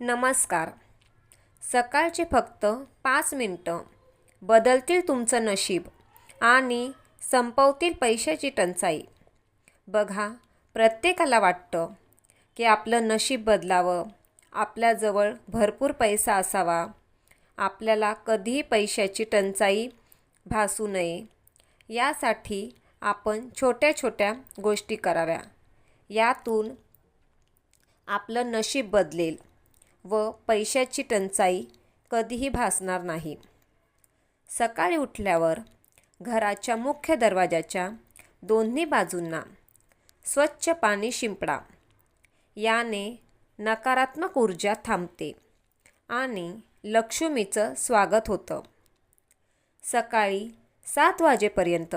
नमस्कार. सकाळचे फक्त पाच मिनटं बदलतील तुमचं नशीब आणि संपवतील पैशाची टंचाई. बघा प्रत्येकाला वाटतं की आपलं नशीब बदलावं आपल्याजवळ भरपूर पैसा असावा आपल्याला कधीही पैशाची टंचाई भासू नये. यासाठी आपण छोट्या छोट्या गोष्टी कराव्या. यातून आपलं नशीब बदलेल. व पैशाची टंचाई कधीही भासणार नाही. सकाळी उठल्यावर घराच्या मुख्य दरवाजाच्या दोन्ही बाजूंना स्वच्छ पाणी शिंपडा. याने नकारात्मक ऊर्जा थांबते आणि लक्ष्मीचं स्वागत होतं. सकाळी सात वाजेपर्यंत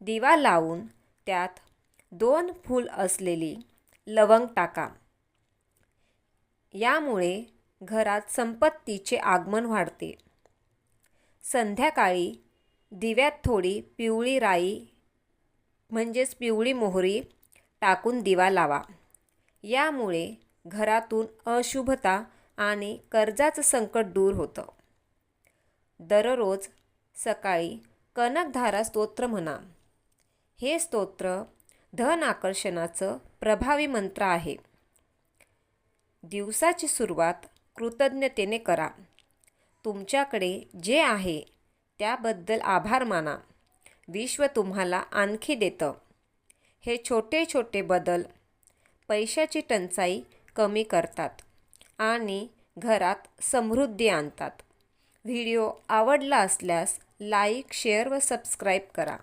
दिवा लावून त्यात दोन फूल असलेली लवंग टाका. यामुळे घरात संपत्तीचे आगमन वाढते. संध्याकाळी दिव्यात थोडी पिवळी राई म्हणजेच पिवळी मोहरी टाकून दिवा लावा. यामुळे घरातून अशुभता आणि कर्जाचं संकट दूर होतं. दररोज सकाळी कनकधारा स्तोत्र म्हणा. हे स्तोत्र धन आकर्षणाचं प्रभावी मंत्र आहे. दिवसाची सुरुवात कृतज्ञतेने करा. तुमच्याकडे जे आहे त्याबद्दल आभार माना. विश्व तुम्हाला आणखी देतं. हे छोटे छोटे बदल पैशाची टंचाई कमी करतात आणि घरात समृद्धी आणतात. व्हिडिओ आवडला असल्यास लाईक शेअर व सबस्क्राईब करा.